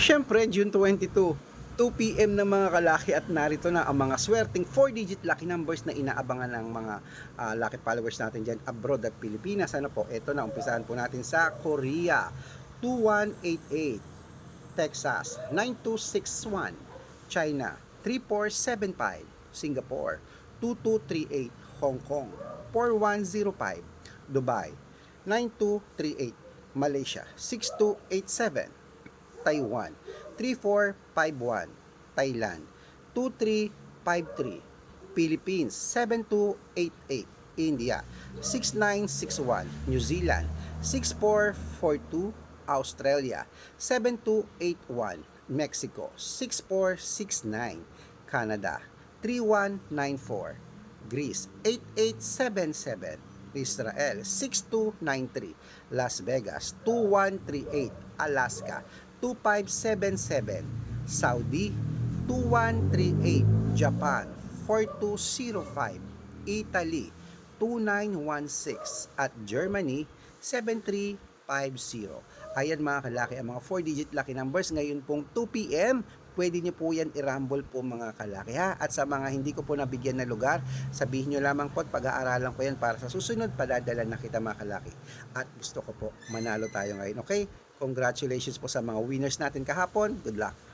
Siyempre, June 22, 2pm na mga kalaki at narito na ang mga swerting 4-digit lucky numbers na inaabangan ng mga ah, lucky followers natin dyan abroad at Pilipinas. Ano po, ito na, umpisahan po natin sa Korea, 2188, Texas, 9261, China, 3475, Singapore, 2238, Hong Kong, 4105, Dubai, 9238, Malaysia, 6287, Taiwan, 3451, Thailand, 2353, Philippines, 7288, India, 6961, New Zealand, 6442, Australia, 7281, Mexico, 6469, Canada, 3194, Greece, 8877, Israel, 6293, Las Vegas, 2138, Alaska, 2577, Saudi, 2138, Japan, 4205, Italy, 2916, at Germany, 7350. Ayan mga kalaki, ang mga 4-digit lucky numbers ngayon pong 2 p.m. Pwede nyo po yan i-rumble po mga kalaki ha. At sa mga hindi ko po nabigyan na lugar, sabihin nyo lamang po at pag-aaralan ko yan para sa susunod, padadala na kita mga kalaki. At gusto ko po, manalo tayo ngayon. Okay? Congratulations po sa mga winners natin kahapon. Good luck.